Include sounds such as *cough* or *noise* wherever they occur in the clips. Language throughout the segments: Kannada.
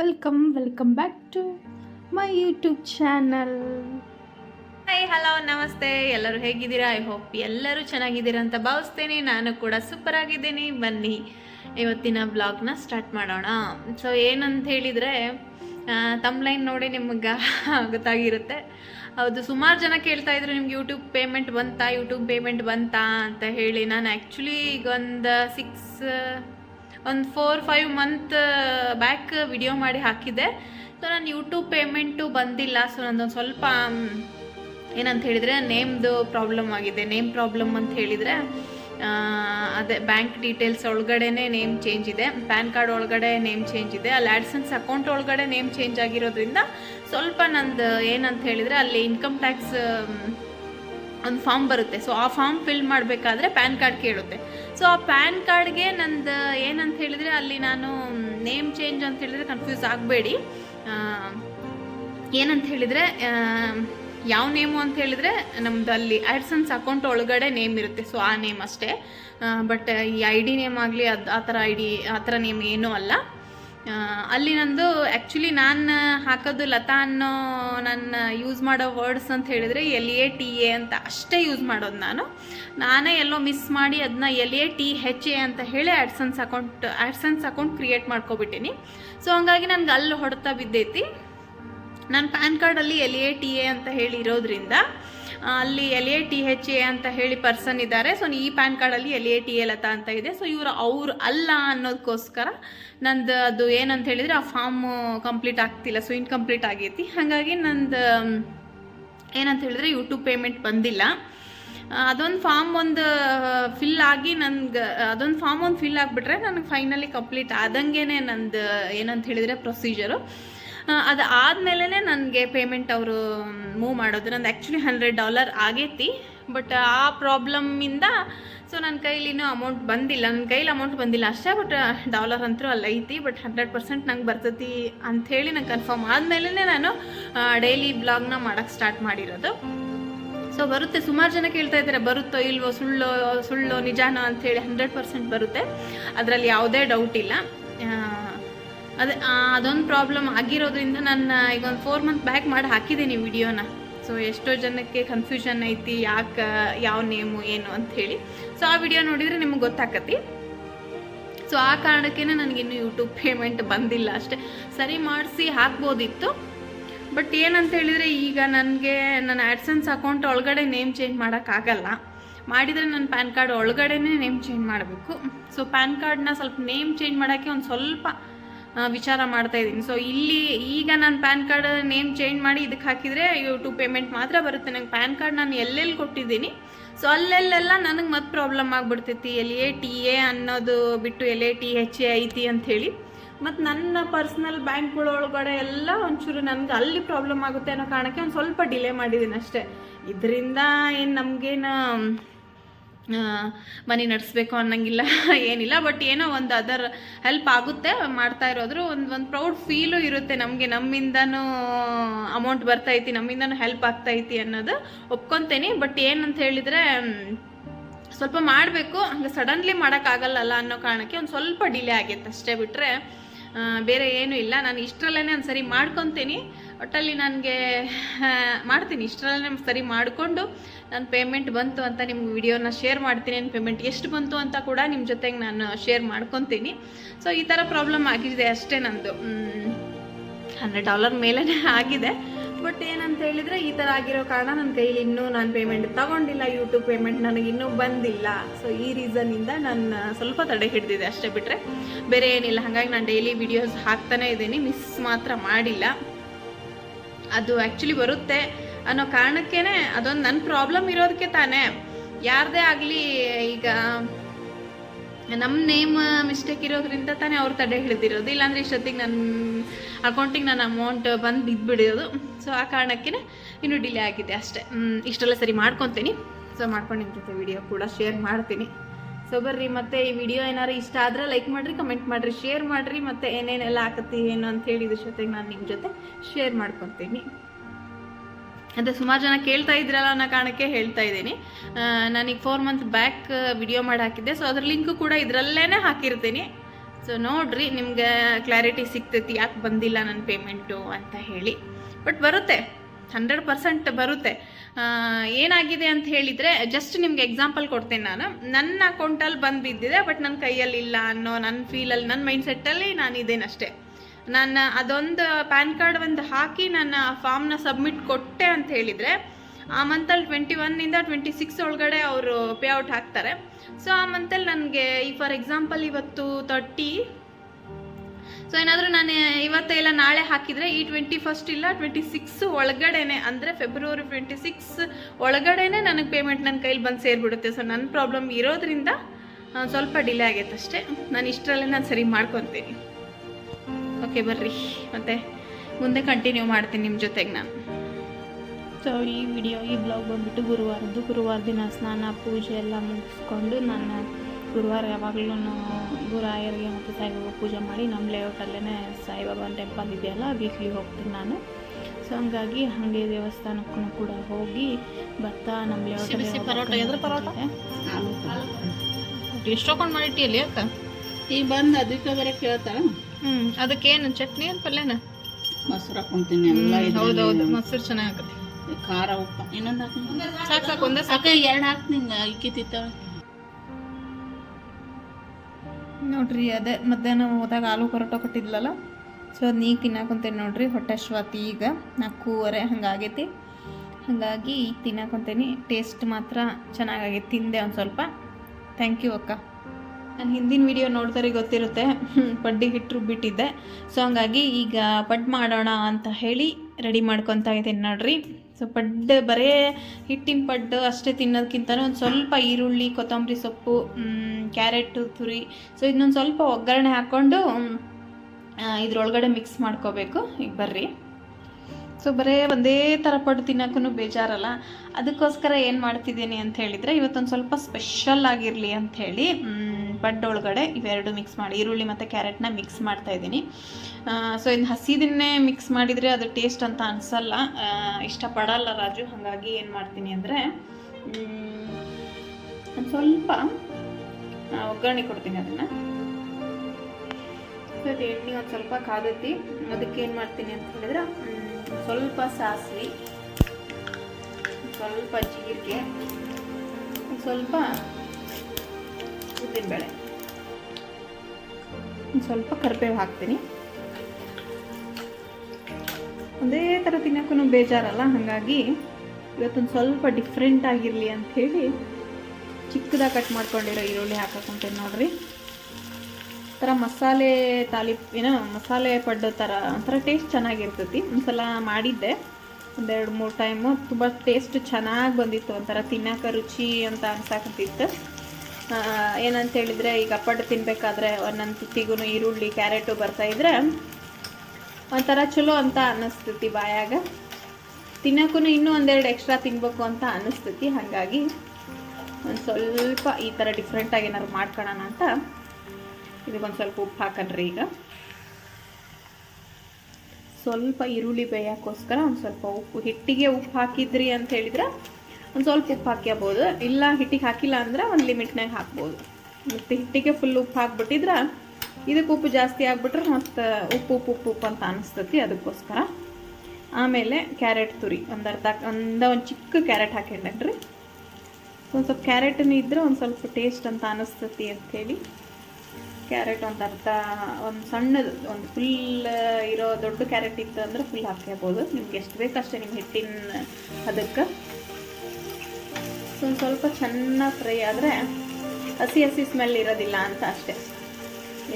Welcome welcome back to my YouTube channel hi hello ನಮಸ್ತೆ ಎಲ್ಲರೂ ಹೇಗಿದ್ದೀರಾ? ಐ ಹೋಪ್ ಎಲ್ಲರೂ ಚೆನ್ನಾಗಿದ್ದೀರಾ ಅಂತ ಭಾವಿಸ್ತೇನೆ. ನಾನು ಕೂಡ ಸೂಪರ್ ಆಗಿದ್ದೀನಿ. ಬನ್ನಿ. ಇವತ್ತಿನ ಬ್ಲಾಗ್ನ ಸ್ಟಾರ್ಟ್ ಮಾಡೋಣ. ಸೊ ಏನಂತ ಹೇಳಿದರೆ ತಮ್ಲೈನ್ ನೋಡಿ ನಿಮ್ಗೆ *laughs* ಗೊತ್ತಾಗಿರುತ್ತೆ. ಹೌದು, ಸುಮಾರು ಜನ ಕೇಳ್ತಾ ಇದ್ರು ನಿಮ್ಗೆ ಯೂಟ್ಯೂಬ್ ಪೇಮೆಂಟ್ ಬಂತಾ ಯೂಟ್ಯೂಬ್ ಪೇಮೆಂಟ್ ಬಂತಾ ಅಂತ ಹೇಳಿ. ನಾನು ಆ್ಯಕ್ಚುಲಿ ಈಗ ಒಂದು ಸಿಕ್ಸ್ ಒಂದು four five month back video ಮಾಡಿ ಹಾಕಿದ್ದೆ. ಸೊ ನಾನು ಯೂಟ್ಯೂಬ್ ಪೇಮೆಂಟು ಬಂದಿಲ್ಲ. ಸೊ ನಂದೊಂದು ಸ್ವಲ್ಪ ಏನಂತ ಹೇಳಿದರೆ ನೇಮ್ದು ಪ್ರಾಬ್ಲಮ್ ಆಗಿದೆ. ನೇಮ್ ಪ್ರಾಬ್ಲಮ್ ಅಂತ ಹೇಳಿದರೆ ಅದೇ ಬ್ಯಾಂಕ್ ಡೀಟೇಲ್ಸ್ ಒಳಗಡೆನೇ ನೇಮ್ ಚೇಂಜ್ ಇದೆ. ಪ್ಯಾನ್ ಕಾರ್ಡ್ ಒಳಗಡೆ ನೇಮ್ ಚೇಂಜ್ ಇದೆ. ಅಲ್ಲಿ ಆ್ಯಡ್ಸನ್ಸ್ ಅಕೌಂಟ್ ಒಳಗಡೆ ನೇಮ್ ಚೇಂಜ್ ಆಗಿರೋದ್ರಿಂದ ಸ್ವಲ್ಪ ನಂದು ಏನಂತ ಹೇಳಿದರೆ, ಅಲ್ಲಿ ಇನ್ಕಮ್ ಟ್ಯಾಕ್ಸ್ ಒಂದು ಫಾರ್ಮ್ ಬರುತ್ತೆ. ಸೊ ಆ ಫಾರ್ಮ್ ಫಿಲ್ ಮಾಡಬೇಕಾದ್ರೆ ಪ್ಯಾನ್ ಕಾರ್ಡ್ ಕೇಳುತ್ತೆ. ಸೊ ಆ ಪ್ಯಾನ್ ಕಾರ್ಡ್ಗೆ ನಂದು ಏನಂತ ಹೇಳಿದರೆ ಅಲ್ಲಿ ನಾನು ನೇಮ್ ಚೇಂಜ್ ಅಂತ ಹೇಳಿದರೆ ಕನ್ಫ್ಯೂಸ್ ಆಗಬೇಡಿ. ಏನಂತ ಹೇಳಿದರೆ ಯಾವ ನೇಮು ಅಂತ ಹೇಳಿದರೆ ನಮ್ದು ಅಲ್ಲಿ ಆ್ಯಡ್ಸನ್ಸ್ ಅಕೌಂಟ್ ಒಳಗಡೆ ನೇಮ್ ಇರುತ್ತೆ. ಸೊ ಆ ನೇಮ್ ಅಷ್ಟೇ. ಬಟ್ ಈ ಐ ಡಿ ನೇಮ್ ಆಗಲಿ, ಅದು ಆ ಥರ ಐ ಡಿ, ಆ ಥರ ನೇಮ್ ಏನೂ ಅಲ್ಲ. ಅಲ್ಲಿ ನಂದು ಆ್ಯಕ್ಚುಲಿ ನಾನು ಹಾಕೋದು ಲತಾ ಅನ್ನೋ ನನ್ನ ಯೂಸ್ ಮಾಡೋ ವರ್ಡ್ಸ್ ಅಂತ ಹೇಳಿದರೆ ಎಲ್ ಎ ಟಿ ಎ ಅಂತ ಅಷ್ಟೇ ಯೂಸ್ ಮಾಡೋದು ನಾನು. ನಾನೇ ಎಲ್ಲೋ ಮಿಸ್ ಮಾಡಿ ಅದನ್ನ L A T H A ಅಂತ ಹೇಳಿ AdSense account AdSense account create ಮಾಡ್ಕೊಬಿಟ್ಟಿನಿ. So ಹಂಗಾಗಿ ನನಗೆ ಅಲ್ಲಿ ಹೊಡೆತ ಬಿದ್ದೈತಿ. ನನ್ನ ಪ್ಯಾನ್ ಕಾರ್ಡಲ್ಲಿ ಎಲ್ ಎ ಟಿ ಎ ಅಂತ ಹೇಳಿ ಇರೋದ್ರಿಂದ ಅಲ್ಲಿ L A T H A ಅಂತ ಹೇಳಿ ಪರ್ಸನ್ ಇದ್ದಾರೆ. ಸೊ ಈ ಪ್ಯಾನ್ ಕಾರ್ಡಲ್ಲಿ L A T A Latha ಅಂತ ಇದೆ. ಸೊ ಇವರು ಅವರು ಅಲ್ಲ ಅನ್ನೋದಕ್ಕೋಸ್ಕರ ನಂದು ಅದು ಏನಂತ ಹೇಳಿದರೆ ಆ ಫಾರ್ಮ್ ಕಂಪ್ಲೀಟ್ ಆಗ್ತಿಲ್ಲ. ಸೊ ಇನ್ಕಂಪ್ಲೀಟ್ ಆಗೈತಿ. ಹಾಗಾಗಿ ನಂದು ಏನಂತ ಹೇಳಿದ್ರೆ ಯೂಟ್ಯೂಬ್ ಪೇಮೆಂಟ್ ಬಂದಿಲ್ಲ. ಅದೊಂದು ಫಾರ್ಮ್ ಒಂದು ಫಿಲ್ ಆಗಿ ನನ್ಗೆ ಅದೊಂದು ಫಾರ್ಮ್ ಒಂದು ಫಿಲ್ ಆಗಿಬಿಟ್ರೆ ನನಗೆ ಫೈನಲಿ ಕಂಪ್ಲೀಟ್ ಆದಂಗೆ ನಂದು ಏನಂತ ಹೇಳಿದರೆ ಪ್ರೊಸೀಜರು. ಅದು ಆದಮೇಲೆ ನನಗೆ ಪೇಮೆಂಟ್ ಅವರು ಮೂವ್ ಮಾಡೋದು. ನಂದು ಆ್ಯಕ್ಚುಲಿ ಹಂಡ್ರೆಡ್ ಡಾಲರ್ ಆಗೈತಿ ಬಟ್ ಆ ಪ್ರಾಬ್ಲಮ್ಮಿಂದ ಸೊ ನನ್ನ ಕೈಲಿ ಇನ್ನೂ ಅಮೌಂಟ್ ಬಂದಿಲ್ಲ. ನನ್ನ ಕೈಲಿ ಅಮೌಂಟ್ ಬಂದಿಲ್ಲ ಅಷ್ಟೇ ಬಟ್ ಡಾಲರ್ ಅಂತೂ ಅಲ್ಲಿ ಐತಿ ಬಟ್ ಹಂಡ್ರೆಡ್ ಪರ್ಸೆಂಟ್ ನಂಗೆ ಬರ್ತೈತಿ ಅಂಥೇಳಿ ನಂಗೆ ಕನ್ಫರ್ಮ್ ಆದಮೇಲೆ ನಾನು ಡೈಲಿ ಬ್ಲಾಗ್ನ ಮಾಡೋಕ್ಕೆ ಸ್ಟಾರ್ಟ್ ಮಾಡಿರೋದು. ಸೊ ಬರುತ್ತೆ, ಸುಮಾರು ಜನ ಕೇಳ್ತಾ ಇದ್ದಾರೆ ಬರುತ್ತೋ ಇಲ್ವೋ, ಸುಳ್ಳು ಸುಳ್ಳು, ನಿಜಾನೋ ಅಂಥೇಳಿ ಹಂಡ್ರೆಡ್ ಪರ್ಸೆಂಟ್ ಬರುತ್ತೆ. ಅದರಲ್ಲಿ ಯಾವುದೇ ಡೌಟ್ ಇಲ್ಲ. ಅದೇ ಅದೊಂದು ಪ್ರಾಬ್ಲಮ್ ಆಗಿರೋದ್ರಿಂದ ನಾನು ಈಗ ಒಂದು ಫೋರ್ ಮಂತ್ ಬ್ಯಾಕ್ ಮಾಡಿ ಹಾಕಿದ್ದೀನಿ ವಿಡಿಯೋನ. ಸೊ ಎಷ್ಟೋ ಜನಕ್ಕೆ ಕನ್ಫ್ಯೂಷನ್ ಐತಿ, ಯಾಕೆ, ಯಾವ ನೇಮು ಏನು ಅಂತ ಹೇಳಿ. ಸೊ ಆ ವಿಡಿಯೋ ನೋಡಿದರೆ ನಿಮ್ಗೆ ಗೊತ್ತಾಕತಿ. ಸೊ ಆ ಕಾರಣಕ್ಕೇ ನನಗಿನ್ನೂ ಯೂಟ್ಯೂಬ್ ಪೇಮೆಂಟ್ ಬಂದಿಲ್ಲ ಅಷ್ಟೇ. ಸರಿ, ಮಾಡಿಸಿ ಹಾಕ್ಬೋದಿತ್ತು. ಬಟ್ ಏನಂತ ಹೇಳಿದರೆ, ಈಗ ನನಗೆ ನನ್ನ ಆ್ಯಡ್ಸನ್ಸ್ ಅಕೌಂಟ್ ಒಳಗಡೆ ನೇಮ್ ಚೇಂಜ್ ಮಾಡೋಕ್ಕಾಗಲ್ಲ. ಮಾಡಿದರೆ ನನ್ನ ಪ್ಯಾನ್ ಕಾರ್ಡ್ ಒಳಗಡೆನೇ ನೇಮ್ ಚೇಂಜ್ ಮಾಡಬೇಕು. ಸೊ ಪ್ಯಾನ್ ಕಾರ್ಡ್ನ ಸ್ವಲ್ಪ ನೇಮ್ ಚೇಂಜ್ ಮಾಡೋಕ್ಕೆ ಒಂದು ಸ್ವಲ್ಪ ವಿಚಾರ ಮಾಡ್ತಾ ಇದ್ದೀನಿ. ಸೊ ಇಲ್ಲಿ ಈಗ ನಾನು ಪ್ಯಾನ್ ಕಾರ್ಡ್ ನೇಮ್ ಚೇಂಜ್ ಮಾಡಿ ಇದಕ್ಕೆ ಹಾಕಿದರೆ ಟು ಪೇಮೆಂಟ್ ಮಾತ್ರ ಬರುತ್ತೆ. ನಂಗೆ ಪ್ಯಾನ್ ಕಾರ್ಡ್ ನಾನು ಎಲ್ಲೆಲ್ಲಿ ಕೊಟ್ಟಿದ್ದೀನಿ ಸೊ ಅಲ್ಲೆಲ್ಲೆಲ್ಲ ನನಗೆ ಮತ್ತೆ ಪ್ರಾಬ್ಲಮ್ ಆಗಿಬಿಡ್ತೈತಿ. ಎಲ್ ಎ ಟಿ ಎ ಅನ್ನೋದು ಬಿಟ್ಟು L A T H A ಐತಿ ಅಂಥೇಳಿ ಮತ್ತು ನನ್ನ ಪರ್ಸ್ನಲ್ ಬ್ಯಾಂಕ್ಗಳೊಳಗಡೆ ಎಲ್ಲ ಒಂಚೂರು ನನಗೆ ಅಲ್ಲಿ ಪ್ರಾಬ್ಲಮ್ ಆಗುತ್ತೆ ಅನ್ನೋ ಕಾರಣಕ್ಕೆ ಒಂದು ಸ್ವಲ್ಪ ಡಿಲೇ ಮಾಡಿದ್ದೀನಿ ಅಷ್ಟೇ. ಇದರಿಂದ ಏನು ನಮಗೇನು ಮನಿ ನಡೆಸ್ಬೇಕು ಅನ್ನಂಗಿಲ್ಲ, ಏನಿಲ್ಲ. ಬಟ್ ಏನೋ ಒಂದು ಅದರ್ ಹೆಲ್ಪ್ ಆಗುತ್ತೆ ಮಾಡ್ತಾ ಇರೋದ್ರು. ಒಂದು ಒಂದು ಪ್ರೌಡ್ ಫೀಲು ಇರುತ್ತೆ ನಮಗೆ. ನಮ್ಮಿಂದನೂ ಅಮೌಂಟ್ ಬರ್ತೈತಿ, ನಮ್ಮಿಂದನೂ ಹೆಲ್ಪ್ ಆಗ್ತೈತಿ ಅನ್ನೋದು ಒಪ್ಕೊತೇನೆ. ಬಟ್ ಏನಂತ ಹೇಳಿದರೆ ಸ್ವಲ್ಪ ಮಾಡಬೇಕು. ಹಂಗೆ ಸಡನ್ಲಿ ಮಾಡೋಕ್ಕಾಗಲ್ಲಲ್ಲ ಅನ್ನೋ ಕಾರಣಕ್ಕೆ ಒಂದು ಸ್ವಲ್ಪ ಡಿಲೇ ಆಗೈತೆ ಅಷ್ಟೇ ಬಿಟ್ಟರೆ ಬೇರೆ ಏನೂ ಇಲ್ಲ. ನಾನು ಇಷ್ಟರಲ್ಲೇ ಒಂದು ಸರಿ ಮಾಡ್ಕೊತೀನಿ. ಒಟ್ಟಲ್ಲಿ ನನಗೆ ಮಾಡ್ತೀನಿ. ಇಷ್ಟರಲ್ಲೇ ಸರಿ ಮಾಡಿಕೊಂಡು ನಾನು ಪೇಮೆಂಟ್ ಬಂತು ಅಂತ ನಿಮ್ಗೆ ವಿಡಿಯೋನ ಶೇರ್ ಮಾಡ್ತೀನಿ. ನನ್ನ ಪೇಮೆಂಟ್ ಎಷ್ಟು ಬಂತು ಅಂತ ಕೂಡ ನಿಮ್ಮ ಜೊತೆಗೆ ನಾನು ಶೇರ್ ಮಾಡ್ಕೊತೀನಿ. ಸೊ ಈ ಥರ ಪ್ರಾಬ್ಲಮ್ ಆಗಿದೆ ಅಷ್ಟೇ ನಂದು. ಹಂಡ್ರೆಡ್ ಡಾಲರ್ ಮೇಲೇ ಆಗಿದೆ. ಬಟ್ ಏನಂತ ಹೇಳಿದರೆ ಈ ಥರ ಆಗಿರೋ ಕಾರಣ ನನ್ನ ಕೈಲಿ ಇನ್ನೂ ನಾನು ಪೇಮೆಂಟ್ ತಗೊಂಡಿಲ್ಲ. ಯೂಟ್ಯೂಬ್ ಪೇಮೆಂಟ್ ನನಗೆ ಇನ್ನೂ ಬಂದಿಲ್ಲ. ಸೊ ಈ ರೀಸನ್ನಿಂದ ನಾನು ಸ್ವಲ್ಪ ತಡೆ ಹಿಡಿದಿದೆ ಅಷ್ಟೇ ಬಿಟ್ಟರೆ ಬೇರೆ ಏನಿಲ್ಲ. ಹಾಗಾಗಿ ನಾನು ಡೈಲಿ ವಿಡಿಯೋಸ್ ಹಾಕ್ತಾನೇ ಇದ್ದೀನಿ. ಮಿಸ್ ಮಾತ್ರ ಮಾಡಿಲ್ಲ. ಅದು ಆ್ಯಕ್ಚುಲಿ ಬರುತ್ತೆ. ಅನ್ನೋ ಕಾರಣಕ್ಕೇನೆ ಅದೊಂದು ನನ್ನ ಪ್ರಾಬ್ಲಮ್ ಇರೋದಕ್ಕೆ ತಾನೇ. ಯಾರದೇ ಆಗಲಿ ಈಗ ನಮ್ಮ ನೇಮ್ ಮಿಸ್ಟೇಕ್ ಇರೋದ್ರಿಂದ ತಾನೇ ಅವ್ರು ತಡೆ ಹಿಡಿದಿರೋದು. ಇಲ್ಲಾಂದ್ರೆ ಇಷ್ಟೊತ್ತಿಗೆ ನನ್ನ ಅಕೌಂಟಿಗೆ ನನ್ನ ಅಮೌಂಟ್ ಬಂದು ಬಿದ್ದುಬಿಡೋದು ಸೊ ಆ ಕಾರಣಕ್ಕೇ ಇನ್ನು ಡಿಲೇ ಆಗಿದೆ ಅಷ್ಟೇ. ಇಷ್ಟೆಲ್ಲ ಸರಿ ಮಾಡ್ಕೊತೀನಿ. ಸೊ ಮಾಡ್ಕೊಂಡು ಜೊತೆ ವಿಡಿಯೋ ಕೂಡ ಶೇರ್ ಮಾಡ್ತೀನಿ. ಸೊ ಬರ್ರಿ, ಮತ್ತೆ ಈ ವಿಡಿಯೋ ಏನಾರು ಇಷ್ಟ ಆದರೆ ಲೈಕ್ ಮಾಡಿರಿ ಕಮೆಂಟ್ ಮಾಡಿರಿ ಶೇರ್ ಮಾಡಿರಿ, ಮತ್ತು ಏನೇನೆಲ್ಲ ಆಕತಿ, ಏನು ಅಂತ ಹೇಳಿದ ಜೊತೆಗೆ ನಾನು ನಿಮ್ಮ ಜೊತೆ ಶೇರ್ ಮಾಡ್ಕೊತೀನಿ. ಅದೇ ಸುಮಾರು ಜನ ಕೇಳ್ತಾ ಇದ್ರಲ್ಲ ಅನ್ನೋ ಕಾರಣಕ್ಕೆ ಹೇಳ್ತಾ ಇದ್ದೀನಿ. ನಾನೀಗ ಫೋರ್ ಮಂತ್ ಬ್ಯಾಕ್ ವಿಡಿಯೋ ಮಾಡಿ ಹಾಕಿದ್ದೆ. ಸೊ ಅದ್ರ ಲಿಂಕು ಕೂಡ ಇದರಲ್ಲೇ ಹಾಕಿರ್ತೀನಿ. ಸೊ ನೋಡ್ರಿ ನಿಮ್ಗೆ ಕ್ಲಾರಿಟಿ ಸಿಗ್ತೈತಿ. ಯಾಕೆ ಬಂದಿಲ್ಲ ನನ್ನ ಪೇಮೆಂಟು ಅಂತ ಹೇಳಿ. ಬಟ್ ಬರುತ್ತೆ. ಹಂಡ್ರೆಡ್ ಪರ್ಸೆಂಟ್ ಬರುತ್ತೆ. ಏನಾಗಿದೆ ಅಂತ ಹೇಳಿದರೆ ಜಸ್ಟ್ ನಿಮ್ಗೆ ಎಕ್ಸಾಂಪಲ್ ಕೊಡ್ತೇನೆ ನಾನು. ನನ್ನ ಅಕೌಂಟಲ್ಲಿ ಬಂದು ಬಿದ್ದಿದೆ ಬಟ್ ನನ್ನ ಕೈಯಲ್ಲಿ ಇಲ್ಲ ಅನ್ನೋ ನನ್ನ ಫೀಲಲ್ಲಿ ನನ್ನ ಮೈಂಡ್ ಸೆಟ್ಟಲ್ಲಿ ನಾನು ಇದೇನಷ್ಟೇ ನಾನು ಅದೊಂದು ಪ್ಯಾನ್ ಕಾರ್ಡ್ ಒಂದು ಹಾಕಿ ನನ್ನ ಫಾರ್ಮ್ನ ಸಬ್ಮಿಟ್ ಕೊಟ್ಟೆ ಅಂತ ಹೇಳಿದರೆ, ಆ ಮಂತಲ್ಲಿ ಟ್ವೆಂಟಿ ಒನ್ನಿಂದ ಟ್ವೆಂಟಿ ಸಿಕ್ಸ್ ಒಳಗಡೆ ಅವರು ಪೇ ಔಟ್ ಹಾಕ್ತಾರೆ. ಸೊ ಆ ಮಂತಲ್ಲಿ ನನಗೆ ಈ ಫಾರ್ ಎಕ್ಸಾಂಪಲ್ ಇವತ್ತು ತರ್ಟಿ ಸೊ ಏನಾದರೂ ನಾನು ಇವತ್ತೇ ಇಲ್ಲ, ನಾಳೆ ಹಾಕಿದರೆ ಈ ಟ್ವೆಂಟಿ ಫಸ್ಟ್ ಇಲ್ಲ ಟ್ವೆಂಟಿ ಸಿಕ್ಸ್ ಒಳಗಡೆನೆ, ಅಂದರೆ ಫೆಬ್ರವರಿ ಟ್ವೆಂಟಿ ಸಿಕ್ಸ್ ಒಳಗಡೆನೆ ನನಗೆ ಪೇಮೆಂಟ್ ನನ್ನ ಕೈಲಿ ಬಂದು ಸೇರಿಬಿಡುತ್ತೆ. ಸೊ ನನ್ನ ಪ್ರಾಬ್ಲಮ್ ಇರೋದ್ರಿಂದ ಸ್ವಲ್ಪ ಡಿಲೇ ಆಗೈತೆ ಅಷ್ಟೇ ನಾನು ಇಷ್ಟರಲ್ಲೇ ನಾನು ಸರಿ ಮಾಡ್ಕೊತೀನಿ. ಓಕೆ ಬರ್ರಿ. ಮತ್ತೆ ಮುಂದೆ ಕಂಟಿನ್ಯೂ ಮಾಡ್ತೀನಿ ನಿಮ್ಮ ಜೊತೆಗೆ ನಾನು. ಸೊ ಈ ವಿಡಿಯೋ ಈ ಬ್ಲಾಗ್ ಬಂದ್ಬಿಟ್ಟು ಗುರುವಾರದ್ದು. ಗುರುವಾರ ದಿನ ಸ್ನಾನ ಪೂಜೆ ಎಲ್ಲ ಮುಗಿಸ್ಕೊಂಡು ನಾನು ಗುರುವಾರ ಯಾವಾಗಲೂ ಗುರಾಯರಿಗೆ ಮತ್ತು ಸಾಯಿಬಾಬಾ ಪೂಜೆ ಮಾಡಿ ನಮ್ಮ ಲೇಔಟಲ್ಲೇ ಸಾಯಿಬಾಬಾ ಟೆಂಪಲ್ ಇದೆಯಲ್ಲ ವೀಕ್ಲಿ ಹೋಗ್ತೀನಿ ನಾನು. ಸೊ ಹಂಗಾಗಿ ಹಾಗೆ ದೇವಸ್ಥಾನಕ್ಕೂ ಕೂಡ ಹೋಗಿ ಬರ್ತಾ ನಮ್ಮ ಲೇಔಟಲ್ಲಿ ಬಿಸಿ ಪರೋಟ, ಎದ್ರ ಪರೋಟ? ಲೇಔಟ್ ಎಷ್ಟೊಂದು ಮಾಡಿಟ್ಟಿಯಲ್ಲಿ ಅಕ್ಕ? ಈಗ ಬಂದು ಅದಕ್ಕೆ ಬರೋ ಕೇಳ್ತಾಳ. ಹ್ಞೂ ಅದಕ್ಕೇನು ಚಟ್ನಿ ಅಂತ ಪಲ್ಯನ? ಮೊಸರು ಹಾಕೊಂತೀನಿ ಎಲ್ಲ ಹೌದೌದು ಮೊಸರು ಚೆನ್ನಾಗತ್ತೆ ಖಾರ ಉಪ್ಪು. ಇನ್ನೊಂದು ಹಾಕ್ತೀನಿ. ಸಾಕು ಸಾಕು ಒಂದೇ ಸಾಕು. ಎರಡು ಹಾಕ್ತೀನಿ ಅಕ್ಕಿ ತಿತ್ತ ನೋಡ್ರಿ ಅದೇ ಮಧ್ಯಾಹ್ನ ಹೋದಾಗ ಆಲೂ ಪರೋಟ ಕೊಟ್ಟಿದ್ಲಲ್ಲ ಸೊ ಅದು ನೀ ತಿನ್ನಾಕೊಂತೇನೆ ನೋಡ್ರಿ ಹೊಟ್ಟೆ ಶ್ವಾತಿ ಈಗ. ನಾಲ್ಕೂವರೆ ಹಂಗಾಗೈತಿ. ಹಾಗಾಗಿ ಈಗ ತಿನ್ನಾಕೊಂತೇನಿ. ಟೇಸ್ಟ್ ಮಾತ್ರ ಚೆನ್ನಾಗಾಗೈತಿ ತಿಂದೆ ಒಂದು ಸ್ವಲ್ಪ. ಥ್ಯಾಂಕ್ ಯು ಅಕ್ಕ. ನಾನು ಹಿಂದಿನ ವಿಡಿಯೋ ನೋಡ್ತಾರೆ ಗೊತ್ತಿರುತ್ತೆ. ಪಡ್ಡಿ ಹಿಟ್ಟು ರುಬ್ಬಿಟ್ಟಿದ್ದೆ ಸೊ ಹಂಗಾಗಿ ಈಗ ಪಡ್ ಮಾಡೋಣ ಅಂತ ಹೇಳಿ ರೆಡಿ ಮಾಡ್ಕೊತಾ ಇದ್ದೀನಿ ನೋಡ್ರಿ. ಸೊ ಪಡ್ಡು ಬರೇ ಹಿಟ್ಟಿನ ಪಡ್ಡು ಅಷ್ಟೇ ತಿನ್ನೋದಕ್ಕಿಂತನೂ ಒಂದು ಸ್ವಲ್ಪ ಈರುಳ್ಳಿ, ಕೊತ್ತಂಬರಿ ಸೊಪ್ಪು ಕ್ಯಾರೆಟು, ತುರಿ. ಸೊ ಇದನ್ನೊಂದು ಸ್ವಲ್ಪ ಒಗ್ಗರಣೆ ಹಾಕ್ಕೊಂಡು ಇದ್ರೊಳಗಡೆ ಮಿಕ್ಸ್ ಮಾಡ್ಕೋಬೇಕು. ಈಗ ಬರ್ರಿ. ಸೊ ಬರೇ ಒಂದೇ ಥರ ಪಡ್ಡು ತಿನ್ನೋಕ್ಕೂ ಬೇಜಾರಲ್ಲ. ಅದಕ್ಕೋಸ್ಕರ ಏನು ಮಾಡ್ತಿದ್ದೀನಿ ಅಂತ ಹೇಳಿದರೆ, ಇವತ್ತೊಂದು ಸ್ವಲ್ಪ ಸ್ಪೆಷಲ್ ಆಗಿರಲಿ ಅಂತ ಪಡ್ಡು ಒಳಗಡೆ ಇವೆರಡು ಮಿಕ್ಸ್ ಮಾಡಿ, ಈರುಳ್ಳಿ ಮತ್ತು ಕ್ಯಾರೆಟ್ನ ಮಿಕ್ಸ್ ಮಾಡ್ತಾ ಇದ್ದೀನಿ. ಸೊ ಇನ್ನು ಹಸಿದನ್ನೇ ಮಿಕ್ಸ್ ಮಾಡಿದರೆ ಅದು ಟೇಸ್ಟ್ ಅಂತ ಅನಿಸಲ್ಲ. ಇಷ್ಟಪಡಲ್ಲ ರಾಜು, ಹಾಗಾಗಿ ಏನು ಮಾಡ್ತೀನಿ ಅಂದರೆ ಸ್ವಲ್ಪ ಒಗ್ಗರಣೆ ಕೊಡ್ತೀನಿ ಅದನ್ನು. ಸೊ ಅದು ಎಣ್ಣೆ ಒಂದು ಸ್ವಲ್ಪ ಕಾದತಿ ಅದಕ್ಕೆ ಏನು ಮಾಡ್ತೀನಿ ಅಂತ ಹೇಳಿದ್ರೆ ಸ್ವಲ್ಪ ಸಾಸಿವೆ, ಸ್ವಲ್ಪ ಜೀರಿಗೆ, ಸ್ವಲ್ಪ ಉದ್ದಿನಬೇಳೆ ಒಂದು ಸ್ವಲ್ಪ ಕರಿಬೇವು ಹಾಕ್ತೀನಿ. ಒಂದೇ ಥರ ತಿನ್ನೋಕ್ಕೂ ಬೇಜಾರಲ್ಲ ಹಾಗಾಗಿ ಇವತ್ತೊಂದು ಸ್ವಲ್ಪ ಡಿಫ್ರೆಂಟ್ ಆಗಿರಲಿ ಅಂಥೇಳಿ ಚಿಕ್ಕದಾಗಿ ಕಟ್ ಮಾಡ್ಕೊಂಡಿರೋ ಈರುಳ್ಳಿ ಹಾಕೋಕೊಂತೀನಿ ನೋಡ್ರಿ. ಥರ ಮಸಾಲೆ ತಾಲಿ ಏನೋ ಮಸಾಲೆ ಪಡ್ಡೋ ಥರ ಒಂಥರ ಟೇಸ್ಟ್ ಚೆನ್ನಾಗಿರ್ತೈತಿ. ಒಂದ್ಸಲ ಮಾಡಿದ್ದೆ. ಒಂದೆರಡು ಮೂರು ಟೈಮು ತುಂಬ ಟೇಸ್ಟ್ ಚೆನ್ನಾಗಿ ಬಂದಿತ್ತು ಒಂಥರ ತಿನ್ನೋಕೆ ರುಚಿ ಅಂತ ಅನ್ಸಾಕತ್ತಿತ್ತು. ಆ, ಏನಂತ ಹೇಳಿದರೆ ಈಗ ಅಪ್ಪಟ್ಟು ತಿನ್ನಬೇಕಾದ್ರೆ ಒಂದೊಂದು ತುತ್ತಿಗೂ ಈರುಳ್ಳಿ, ಕ್ಯಾರೆಟು ಬರ್ತಾಯಿದ್ರೆ ಒಂಥರ ಚಲೋ ಅಂತ ಅನ್ನಿಸ್ತೈತಿ ಬಾಯಾಗ. ತಿನ್ನೋಕ್ಕೂ ಇನ್ನೂ ಒಂದೆರಡು ಎಕ್ಸ್ಟ್ರಾ ತಿನ್ನಬೇಕು ಅಂತ ಅನ್ನಿಸ್ತೈತಿ. ಹಾಗಾಗಿ ಒಂದು ಸ್ವಲ್ಪ ಈ ಥರ ಡಿಫ್ರೆಂಟಾಗಿ ಏನಾದ್ರು ಮಾಡ್ಕೊಳ್ಳೋಣ ಅಂತ ಇದಕ್ಕೊಂದು ಸ್ವಲ್ಪ ಉಪ್ಪು ಹಾಕಣ್ರಿ ಈಗ. ಸ್ವಲ್ಪ ಈರುಳ್ಳಿ ಬೇಯೋಕ್ಕೋಸ್ಕರ ಒಂದು ಸ್ವಲ್ಪ ಉಪ್ಪು, ಹಿಟ್ಟಿಗೆ ಉಪ್ಪು ಹಾಕಿದ್ರಿ ಅಂತ ಹೇಳಿದ್ರೆ ಒಂದು ಸ್ವಲ್ಪ ಉಪ್ಪು ಹಾಕ್ಯಬೋದು. ಇಲ್ಲ, ಹಿಟ್ಟಿಗೆ ಹಾಕಿಲ್ಲ ಅಂದ್ರೆ ಒಂದು ಲಿಮಿಟ್ನಾಗ ಹಾಕ್ಬೋದು. ಮತ್ತು ಹಿಟ್ಟಿಗೆ ಫುಲ್ ಉಪ್ಪು ಹಾಕ್ಬಿಟ್ಟಿದ್ರೆ ಇದಕ್ಕೆ ಉಪ್ಪು ಜಾಸ್ತಿ ಆಗ್ಬಿಟ್ರೆ ಮತ್ತು ಉಪ್ಪು ಉಪ್ಪು ಉಪ್ಪು ಉಪ್ಪು ಅಂತ ಅನಿಸ್ತತಿ ಅದಕ್ಕೋಸ್ಕರ. ಆಮೇಲೆ ಕ್ಯಾರೆಟ್ ತುರಿ, ಒಂದು ಅರ್ಧ, ಒಂದು ಒಂದು ಚಿಕ್ಕ ಕ್ಯಾರೆಟ್ ಹಾಕೊಂಡ್ರಿ ಒಂದು ಸ್ವಲ್ಪ ಕ್ಯಾರೆಟನ್ನು ಇದ್ದರೆ ಒಂದು ಸ್ವಲ್ಪ ಟೇಸ್ಟ್ ಅಂತ ಅನಿಸ್ತತಿ ಅಂಥೇಳಿ ಕ್ಯಾರೆಟ್ ಒಂದು ಅರ್ಧ, ಒಂದು ಸಣ್ಣದು, ಒಂದು ಫುಲ್ ಇರೋ ದೊಡ್ಡ ಕ್ಯಾರೆಟ್ ಇತ್ತು ಅಂದರೆ ಫುಲ್ ಹಾಕ್ಯಬೋದು. ನಿಮ್ಗೆ ಎಷ್ಟು ಬೇಕಷ್ಟೇ ನಿಮ್ಮ ಹಿಟ್ಟಿನ ಅದಕ್ಕೆ. ಒಂದು ಸ್ವಲ್ಪ ಚೆನ್ನಾಗಿ ಫ್ರೈ ಆದರೆ ಹಸಿ ಹಸಿ ಸ್ಮೆಲ್ ಇರೋದಿಲ್ಲ ಅಂತ ಅಷ್ಟೇ.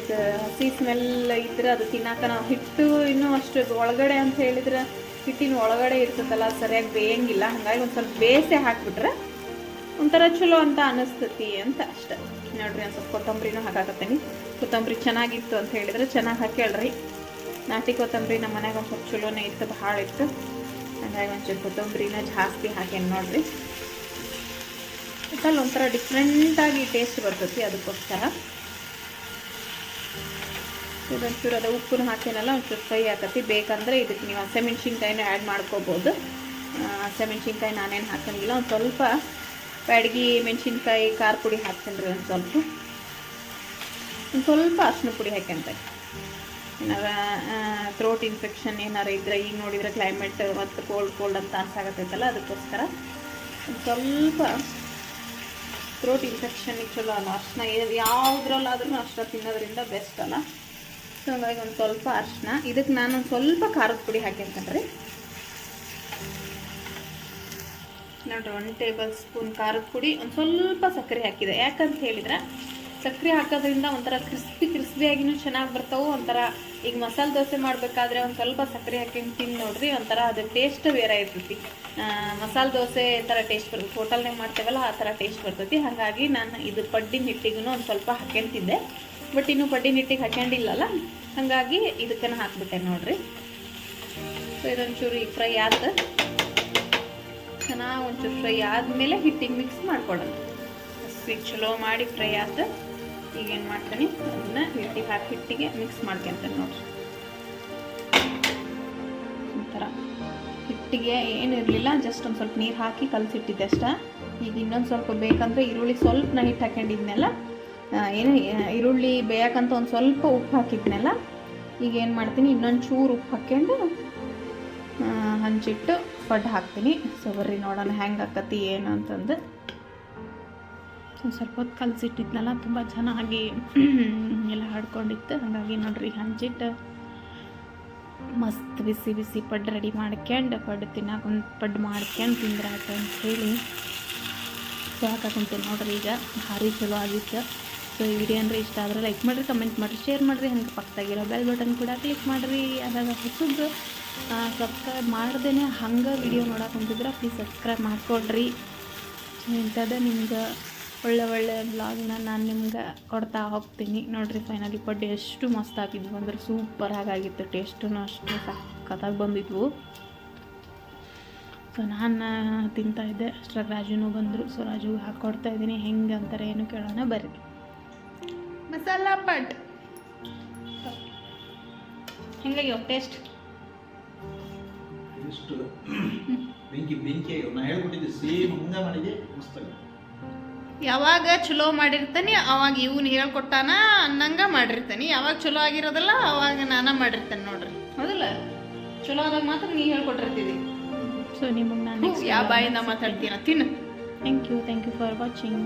ಇದು ಹಸಿ ಸ್ಮೆಲ್ ಇದ್ರೆ ಅದು ತಿನ್ನಾಕ ನಾವು ಹಿಟ್ಟು ಇನ್ನೂ ಅಷ್ಟು ಒಳಗಡೆ ಅಂತ ಹೇಳಿದ್ರೆ ಹಿಟ್ಟಿನ ಒಳಗಡೆ ಇರ್ತದಲ್ಲ, ಸರಿಯಾಗಿ ಬೇಯಂಗಿಲ್ಲ. ಹಾಗಾಗಿ ಒಂದು ಸ್ವಲ್ಪ ಬೇಸೆ ಹಾಕ್ಬಿಟ್ರೆ ಒಂಥರ ಚಲೋ ಅಂತ ಅನ್ನಿಸ್ತತಿ ಅಂತ ಅಷ್ಟೆ. ನೋಡ್ರಿ, ಒಂದು ಸ್ವಲ್ಪ ಕೊತ್ತಂಬರಿನೂ ಹಾಕಾಕತ್ತೀನಿ. ಕೊತ್ತಂಬರಿ ಚೆನ್ನಾಗಿತ್ತು ಅಂತ ಹೇಳಿದ್ರೆ ಚೆನ್ನಾಗಿ ಹಾಕೇಳ್ರಿ ನಾಟಿ ಕೊತ್ತಂಬರಿ ನಮ್ಮ ಮನ್ಯಾಗ ಒಂದು ಸ್ವಲ್ಪ ಚಲೋನೇ ಇತ್ತು, ಭಾಳ ಇತ್ತು. ಹಾಗಾಗಿ ಒಂಚೂರು ಕೊತ್ತಂಬರಿನ ಜಾಸ್ತಿ ಹಾಕೇನು ನೋಡ್ರಿ. ಒಟ್ಟಲ್ಲಿ ಒಂಥರ ಡಿಫ್ರೆಂಟಾಗಿ ಟೇಸ್ಟ್ ಬರ್ತೈತಿ ಅದಕ್ಕೋಸ್ಕರ. ಇದೊಂಚೂರು ಅದು ಉಪ್ಪನ್ನು ಹಾಕೇನಲ್ಲ, ಒಂಚೂರು ಫ್ರೈ ಹಾಕತ್ತಿ ಬೇಕಂದರೆ ಇದಕ್ಕೆ ನೀವು ಹಸಿಮೆಣ್ಸಿನ್ಕಾಯಿನ ಆ್ಯಡ್ ಮಾಡ್ಕೋಬೋದು. ಹಸಿಮೆಣ್ಸಿನ್ಕಾಯಿ ನಾನೇನು ಹಾಕಂಗಿಲ್ಲ. ಒಂದು ಸ್ವಲ್ಪ ಬ್ಯಾಡಗಿ ಮೆಣಸಿನ್ಕಾಯಿ ಖಾರ ಪುಡಿ ಹಾಕ್ತೀನಿ ಒಂದು ಸ್ವಲ್ಪ. ಒಂದು ಸ್ವಲ್ಪ ಅರ್ಶಿನ ಪುಡಿ ಹಾಕ್ಯಂತ. ಏನಾರ ಥ್ರೋಟ್ ಇನ್ಫೆಕ್ಷನ್ ಏನಾರು ಇದ್ರೆ ಈಗ ನೋಡಿದರೆ ಕ್ಲೈಮೇಟ್ ಮತ್ತು ಕೋಲ್ಡ್ ಕೋಲ್ಡ್ ಅಂತ ಅನ್ಸಾಗತ್ತೈತಲ್ಲ ಅದಕ್ಕೋಸ್ಕರ ಒಂದು ಸ್ವಲ್ಪ ಥ್ರೋಟ್ ಇನ್ಫೆಕ್ಷನ್ಗೆ ಚಲೋ ಅಲ್ಲ ಅರ್ಶಿನ ಯಾವುದ್ರಲ್ಲಾದ್ರೂ ಅರ್ಶಿನ ತಿನ್ನೋದ್ರಿಂದ ಬೆಸ್ಟ್ ಅಲ್ಲ. ಸೊ ಹಂಗಾಗಿ ಒಂದು ಸ್ವಲ್ಪ ಅರ್ಶಿನ. ಇದಕ್ಕೆ ನಾನು ಸ್ವಲ್ಪ ಖಾರದ ಪುಡಿ ಹಾಕಿರ್ತೇನೆ ರೀ ನೋಡ್ರಿ ಒನ್ ಟೇಬಲ್ ಸ್ಪೂನ್ ಖಾರದ ಪುಡಿ, ಒಂದು ಸ್ವಲ್ಪ ಸಕ್ಕರೆ ಹಾಕಿದೆ. ಯಾಕಂತ ಹೇಳಿದ್ರೆ, ಸಕ್ಕರೆ ಹಾಕೋದ್ರಿಂದ ಒಂಥರ ಕ್ರಿಸ್ಪಿ ಕ್ರಿಸ್ಪಿಯಾಗಿನೂ ಚೆನ್ನಾಗಿ ಬರ್ತಾವೆ ಒಂಥರ ಈಗ ಮಸಾಲೆ ದೋಸೆ ಮಾಡಬೇಕಾದ್ರೆ ಒಂದು ಸ್ವಲ್ಪ ಸಕ್ಕರೆ ಹಾಕೊಂಡು ತಿಂದು ನೋಡ್ರಿ, ಒಂಥರ ಅದು ಟೇಸ್ಟ್ ಬೇರೆ ಇರ್ತೈತಿ. ಮಸಾಲೆ ದೋಸೆ ಥರ ಟೇಸ್ಟ್ ಬರ್ತೈತಿ. ಹೋಟೆಲ್ನಾಗ ಮಾಡ್ತೇವಲ್ಲ, ಆ ಥರ ಟೇಸ್ಟ್ ಬರ್ತೈತಿ. ಹಾಗಾಗಿ ನಾನು ಇದು ಪಡ್ಡಿನ ಹಿಟ್ಟಿಗೂ ಒಂದು ಸ್ವಲ್ಪ ಹಾಕ್ಯಂತಿದ್ದೆ ಬಟ್ ಇನ್ನೂ ಪಡ್ಡಿನ ಹಿಟ್ಟಿಗೆ ಹಾಕ್ಯಂಡಿಲ್ಲಲ್ಲ ಹಾಗಾಗಿ ಇದಕ್ಕನ್ನು ಹಾಕ್ಬಿಟ್ಟೆ ನೋಡ್ರಿ. ಸೊ ಇದೊಂಚೂರು ಈಗ ಫ್ರೈ ಆಯ್ತು ಚೆನ್ನಾಗಿ ಒಂಚೂರು ಫ್ರೈ ಆದಮೇಲೆ ಹಿಟ್ಟಿಗೆ ಮಿಕ್ಸ್ ಮಾಡ್ಕೊಡೋಣ. ಚಲೋ ಮಾಡಿ ಫ್ರೈ ಆಯ್ತು ಈಗ ಏನು ಮಾಡ್ತೀನಿ? ಅದನ್ನ ಹಿಟ್ಟಿಗೆ ಹಾಕಿ ಹಿಟ್ಟಿಗೆ ಮಿಕ್ಸ್ ಮಾಡ್ಕೊಂತೇನೆ ನೋಡ್ರಿ. ಒಂಥರ ಹಿಟ್ಟಿಗೆ ಏನು ಇರಲಿಲ್ಲ ಜಸ್ಟ್ ಒಂದು ಸ್ವಲ್ಪ ನೀರು ಹಾಕಿ ಕಲಸಿಟ್ಟಿದ್ದೆ ಅಷ್ಟ. ಈಗ ಇನ್ನೊಂದು ಸ್ವಲ್ಪ ಬೇಕಂದರೆ ಈರುಳ್ಳಿ ಸ್ವಲ್ಪ ನಾ ಹಿಟ್ಟು ಹಾಕೊಂಡಿದ್ನೆಲ್ಲ ಏನು ಈರುಳ್ಳಿ ಬೇಯಕ್ಕಂತ ಒಂದು ಸ್ವಲ್ಪ ಉಪ್ಪು ಹಾಕಿದ್ನೆಲ್ಲ, ಈಗ ಏನು ಮಾಡ್ತೀನಿ ಇನ್ನೊಂದು ಚೂರು ಉಪ್ಪು ಹಾಕ್ಕೊಂಡು ಹಂಚಿಟ್ಟು ಪಡ್ಡು ಹಾಕ್ತೀನಿ. ಸೊ ಬರ್ರಿ ನೋಡೋಣ ಹೆಂಗೆ ಆಕತಿ, ಏನು ಅಂತಂದು. ಸ್ವಲ್ಪ ಹೊತ್ತು ಕಲಸಿಟ್ಟಿದ್ನಲ್ಲ, ತುಂಬ ಚೆನ್ನಾಗಿ ಎಲ್ಲ ಹಾಡ್ಕೊಂಡಿತ್ತು. ಹಾಗಾಗಿ ನೋಡ್ರಿ ಹಂಚಿಟ್ಟು ಮಸ್ತ್ ಬಿಸಿ ಬಿಸಿ ಪಡ್ ರೆಡಿ ಮಾಡ್ಕೊಂಡು ಪಡ್ ತಿನ್ನಕ್ಕೆ ಒಂದು ಪಡ್ಡು ಮಾಡ್ಕೊಂಡು ತಿಂದ್ರೆ ಆಯ್ತು ಅಂತ ಹೇಳಿ ಸೊ ಹಾಕಂತೀನಿ ನೋಡ್ರಿ ಈಗ. ಭಾರಿ ಚಲೋ ಆಗಿತ್ತು. ಸೊ ಈ ವಿಡಿಯೋ ಅಂದರೆ ಇಷ್ಟ ಆದರೆ ಲೈಕ್ ಮಾಡಿರಿ ಕಮೆಂಟ್ ಮಾಡಿರಿ ಶೇರ್ ಮಾಡಿರಿ. ಹಂಗೆ ಪಕ್ಕದಾಗಿರೋ ಬೆಲ್ ಬಟನ್ ಕೂಡ ಕ್ಲಿಕ್ ಮಾಡಿರಿ. ಅದಾಗ ಹೊಸದು ಸಬ್ಸ್ಕ್ರೈಬ್ ಮಾಡ್ದೇ ಹಂಗೆ ವಿಡಿಯೋ ನೋಡಕ್ಕೆ ಅಂತಿದ್ರೆ ಪ್ಲೀಸ್ ಸಬ್ಸ್ಕ್ರೈಬ್ ಮಾಡ್ಕೊಡ್ರಿ ಇಂಥದ್ದು ನಿಮ್ಗೆ ಒಳ್ಳೆ ಒಳ್ಳೆ ಬ್ಲಾಗ್ನ ನಾನು ನಿಮ್ಗೆ ಕೊಡ್ತಾ ಹೋಗ್ತೀನಿ. ನೋಡಿರಿ ಫೈನಲಿ ಪಡ್ಡು ಎಷ್ಟು ಮಸ್ತ್ ಆಗಿದ್ವು ಅಂದ್ರೆ ಸೂಪರ್ ಆಗಿತ್ತು ಟೇಸ್ಟೂ ಅಷ್ಟು ಸಖತ್ತಾಗಿ ಬಂದಿದ್ವು. ಸೊ ನಾನು ತಿಂತಾ ಇದ್ದೆ. ಅಷ್ಟರಾಗ ರಾಜುನೂ ಬಂದರು. ಸೊ ರಾಜುಗೆ ಹಾಕ್ಕೊಡ್ತಾ ಇದ್ದೀನಿ. ಹೆಂಗೆ ಅಂತಾರೆ ಏನು ಕೇಳೋಣ. ಬರ್ರಿ. ಮಸಾಲ ಪಟ್. ಹೆಂಗಾಗ್ಯವ? ಟೇಸ್ಟ್ ಬೆಂಕಿ ಬೆಂಕಿ ಆಗ್ಯಾವ. ನಾ ಹೇಳ್ಬಿಟ್ಟಿದ್ದೆ ಸೇಮ್ ಹಂಗ ಮಾಡಿದೆ ಮಸ್ತ್ ಆಗ್ಯಾವ. ಯಾವಾಗ ಚಲೋ ಮಾಡಿರ್ತಾನೆ ಅವಾಗ ಇವನು ಹೇಳ್ಕೊಟ್ಟಾನ ಅನ್ನಂಗ ಮಾಡಿರ್ತಾನೆ. ಯಾವಾಗ ಚಲೋ ಆಗಿರೋದಲ್ಲ ಅವಾಗ ನಾನ ಮಾಡಿರ್ತೇನೆ ನೋಡ್ರಿ. ಹೌದಲ್ಲ? ಚಲೋ ಆದಾಗ ಮಾತ್ರ ನೀ ಹೇಳ್ಕೊಟ್ಟಿರ್ತೀವಿ. ಸೊ ನಿಮಗೆ ನಾನು ಯಾವ ಬಾಯಿಂದ ಮಾತಾಡ್ತೀನ ತಿನ್ನು. Thank you thank you for watching